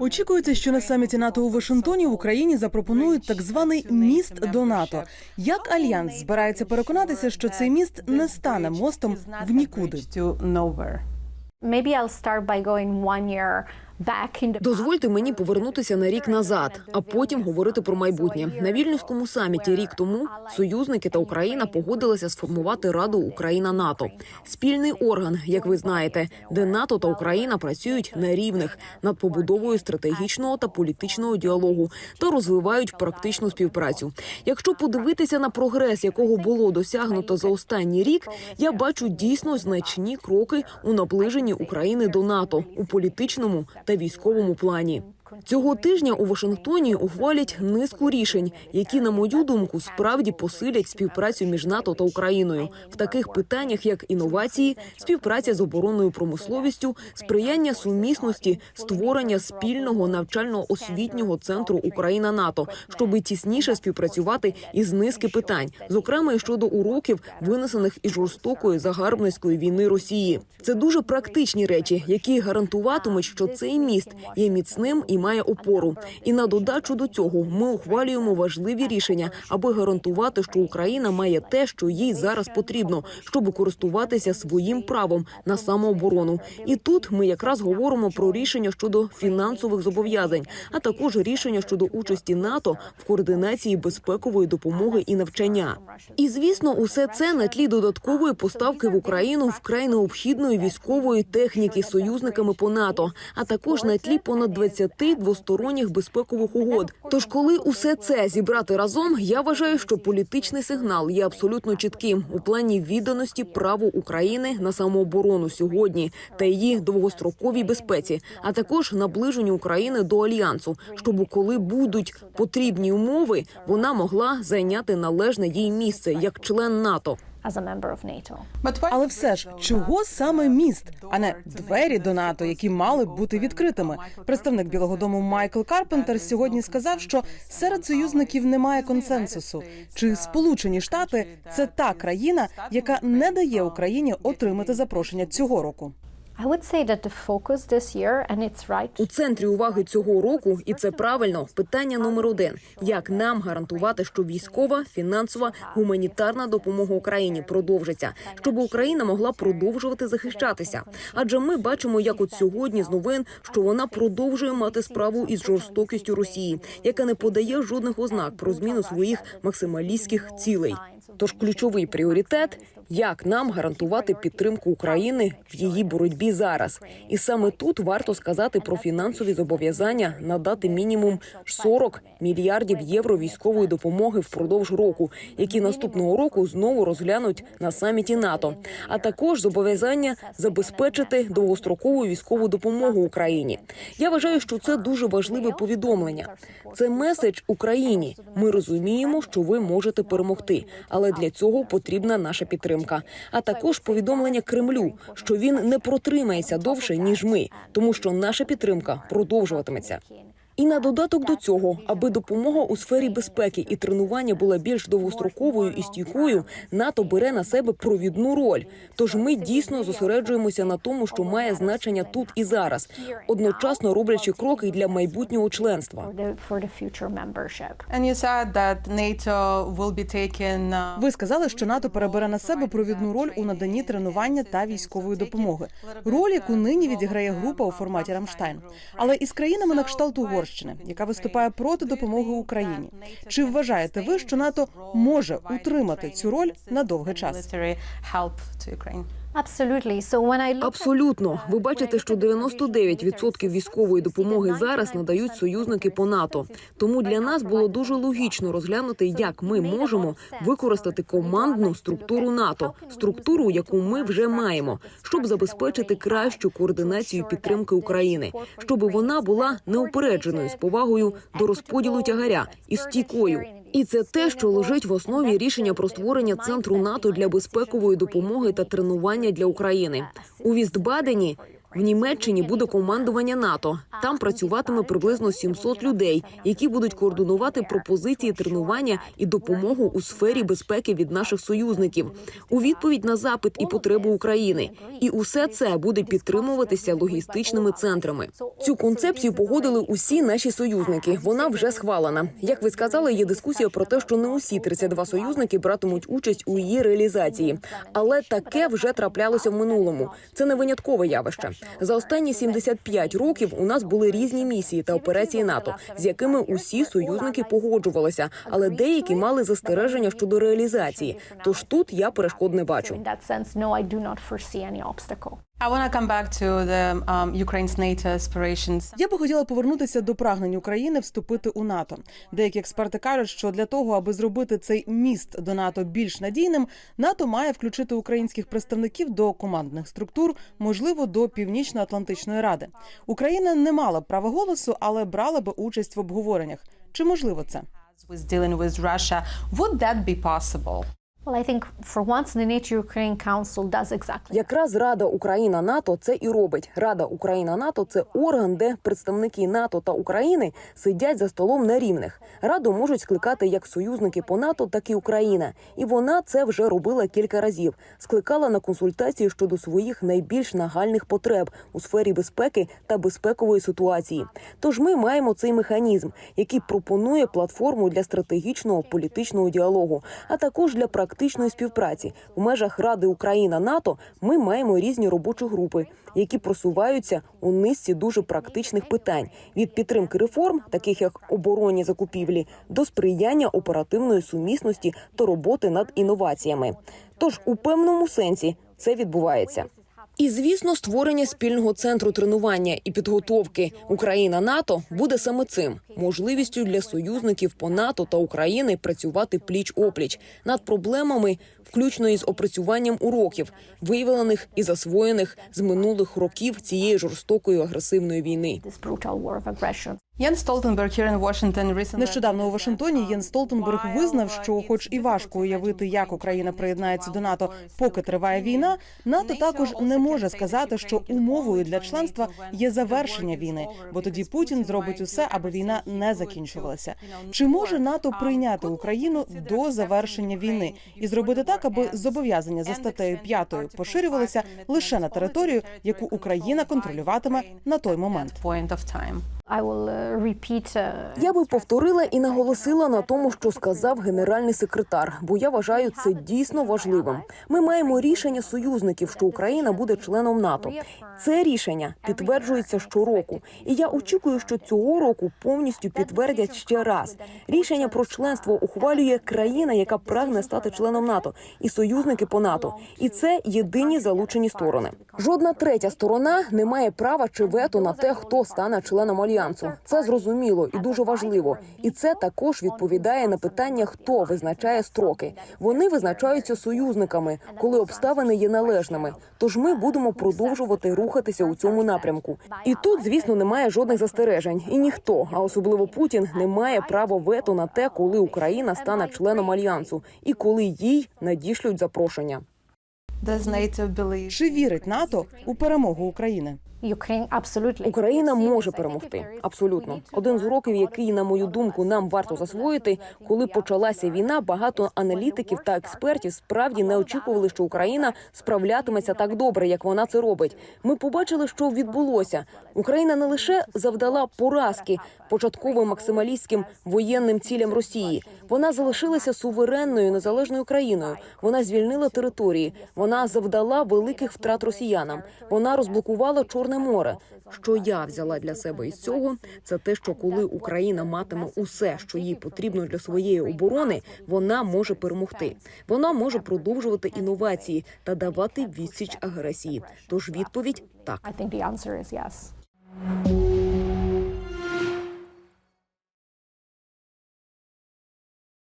Очікується, що на саміті НАТО у Вашингтоні в Україні запропонують так званий міст до НАТО. Як альянс збирається переконатися, що цей міст не стане мостом в нікуди? Дозвольте мені повернутися на рік назад, а потім говорити про майбутнє. На вільнюському саміті рік тому союзники та Україна погодилися сформувати Раду Україна НАТО, спільний орган, як ви знаєте, де НАТО та Україна працюють на рівних над побудовою стратегічного та політичного діалогу та розвивають практичну співпрацю. Якщо подивитися на прогрес, якого було досягнуто за останній рік, я бачу дійсно значні кроки у наближенні України до НАТО у політичному та військовому плані. Цього тижня у Вашингтоні ухвалять низку рішень, які, на мою думку, справді посилять співпрацю між НАТО та Україною в таких питаннях, як інновації, співпраця з оборонною промисловістю, сприяння сумісності, створення спільного навчально-освітнього центру Україна НАТО, щоб тісніше співпрацювати із низки питань, зокрема і щодо уроків, винесених із жорстокої загарбницької війни Росії. Це дуже практичні речі, які гарантуватимуть, що цей міст є міцним і має опору. І на додачу до цього ми ухвалюємо важливі рішення, аби гарантувати, що Україна має те, що їй зараз потрібно, щоб користуватися своїм правом на самооборону. І тут ми якраз говоримо про рішення щодо фінансових зобов'язань, а також рішення щодо участі НАТО в координації безпекової допомоги і навчання. І звісно, усе це на тлі додаткової поставки в Україну вкрай необхідної військової техніки союзниками по НАТО, а також на тлі понад 20 двосторонніх безпекових угод. Тож, коли усе це зібрати разом, я вважаю, що політичний сигнал є абсолютно чітким у плані відданості праву України на самооборону сьогодні та її довгостроковій безпеці, а також наближенню України до альянсу, щоб коли будуть потрібні умови, вона могла зайняти належне їй місце як член НАТО. As a member of NATO. Але все ж, чого саме міст, а не двері до НАТО, які мали б бути відкритими? Представник Білого Дому Майкл Карпентер сьогодні сказав, що серед союзників немає консенсусу. Чи Сполучені Штати це та країна, яка не дає Україні отримати запрошення цього року? У центрі уваги цього року, і це правильно, питання номер один: як нам гарантувати, що військова, фінансова, гуманітарна допомога Україні продовжиться, щоб Україна могла продовжувати захищатися? Адже ми бачимо, як от сьогодні з новин, що вона продовжує мати справу із жорстокістю Росії, яка не подає жодних ознак про зміну своїх максималістських цілей. Тож ключовий пріоритет як нам гарантувати підтримку України в її боротьбі зараз. І саме тут варто сказати про фінансові зобов'язання надати мінімум 40 мільярдів євро військової допомоги впродовж року, які наступного року знову розглянуть на саміті НАТО. А також зобов'язання забезпечити довгострокову військову допомогу Україні. Я вважаю, що це дуже важливе повідомлення. Це меседж Україні. Ми розуміємо, що ви можете перемогти, але для цього потрібна наша підтримка. А також повідомлення Кремлю, що він не протримається довше ніж ми, тому що наша підтримка продовжуватиметься. І на додаток до цього, аби допомога у сфері безпеки і тренування була більш довгостроковою і стійкою, НАТО бере на себе провідну роль. Тож ми дійсно зосереджуємося на тому, що має значення тут і зараз, одночасно роблячи кроки для майбутнього членства. uh, Ви сказали, що НАТО перебере на себе провідну роль у наданні тренування та військової допомоги. Роль, яку нині відіграє група у форматі Рамштайн, але із країнами на кшталт Угорщини, яка виступає проти допомоги Україні. Чи вважаєте ви, що НАТО може утримати цю роль на довгий час? Абсолютно, ви бачите, що 99% військової допомоги зараз надають союзники по НАТО. Тому для нас було дуже логічно розглянути, як ми можемо використати командну структуру НАТО, структуру, яку ми вже маємо, щоб забезпечити кращу координацію підтримки України, щоб вона була неупередженою з повагою до розподілу тягаря і стійкою. І це те, що лежить в основі рішення про створення центру НАТО для безпекової допомоги та тренування для України у Вістбадені. В Німеччині буде командування НАТО, Там працюватиме приблизно 700 людей, які будуть координувати пропозиції тренування і допомогу у сфері безпеки від наших союзників у відповідь на запит і потреби України. І усе це буде підтримуватися логістичними центрами. Цю концепцію погодили усі наші союзники. Вона вже схвалена. Як ви сказали, є дискусія про те, що не усі 32 союзники братимуть участь у її реалізації, але таке вже траплялося в минулому. Це не виняткове явище. За останні 75 років у нас були різні місії та операції НАТО, з якими усі союзники погоджувалися, але деякі мали застереження щодо реалізації. Тож тут я перешкод не бачу. Um. Я би хотіла повернутися до прагнень України вступити у НАТО. Деякі експерти кажуть, що для того, аби зробити цей міст до НАТО більш надійним, НАТО має включити українських представників до командних структур, можливо, до Північно-Атлантичної ради. Україна не мала б права голосу, але брала би участь в обговореннях. Чи можливо це? Possible? Якраз Рада Україна НАТО це і робить. Рада Україна НАТО це орган, де представники НАТО та України сидять за столом на рівних. Раду можуть скликати як союзники по НАТО, так і Україна. І вона це вже робила кілька разів. Скликала на консультації щодо своїх найбільш нагальних потреб у сфері безпеки та безпекової ситуації. Тож ми маємо цей механізм, який пропонує платформу для стратегічного політичного діалогу, а також для практичної співпраці в межах Ради Україна НАТО. Ми маємо різні робочі групи, які просуваються у низці дуже практичних питань від підтримки реформ, таких як оборонні закупівлі, до сприяння оперативної сумісності та роботи над інноваціями. Тож у певному сенсі це відбувається. І звісно, створення спільного центру тренування і підготовки Україна НАТО буде саме цим можливістю для союзників по НАТО та України працювати пліч опліч над проблемами, включно із опрацюванням уроків, виявлених і засвоєних з минулих років цієї жорстокої агресивної війни. Washington recently Нещодавно у Вашингтоні Єн Столтенберг визнав, що, хоч і важко уявити, як Україна приєднається до НАТО, поки триває війна, НАТО також не може сказати, що умовою для членства є завершення війни, бо тоді Путін зробить усе, аби війна не закінчувалася. Чи може НАТО прийняти Україну до завершення війни і зробити так, аби зобов'язання за статтею 5 поширювалися лише на територію, яку Україна контролюватиме на той момент? Uh, Я би повторила і наголосила на тому, що сказав генеральний секретар, бо я вважаю це дійсно важливим. Ми маємо рішення союзників, що Україна буде членом НАТО. Це рішення підтверджується щороку, і я очікую, що цього року повністю підтвердять ще раз. Рішення про членство ухвалює країна, яка прагне стати членом НАТО, і союзники по НАТО. І це єдині залучені сторони. Жодна третя сторона не має права чи вето на те, хто стане членом альянсу. Це зрозуміло і дуже важливо. І це також відповідає на питання, хто визначає строки. Вони визначаються союзниками, коли обставини є належними. Тож ми будемо продовжувати рухатися у цьому напрямку. І тут, звісно, немає жодних застережень, і ніхто, а особливо Путін, не має права вето на те, коли Україна стане членом альянсу і коли їй надішлють запрошення. Чи вірить НАТО у перемогу України? Україна може перемогти абсолютно. Один з уроків, який, на мою думку, нам варто засвоїти, коли почалася війна, багато аналітиків та експертів справді не очікували, що Україна справлятиметься так добре, як вона це робить. Ми побачили, що відбулося. Україна не лише завдала поразки початковим максималістським воєнним цілям Росії. Вона залишилася суверенною незалежною країною. Вона звільнила території. Вона завдала великих втрат росіянам. Вона розблокувала Чорне море. Що я взяла для себе із цього, це те, що коли Україна матиме усе, що їй потрібно для своєї оборони, вона може перемогти. Вона може продовжувати інновації та давати відсіч агресії. Тож відповідь так.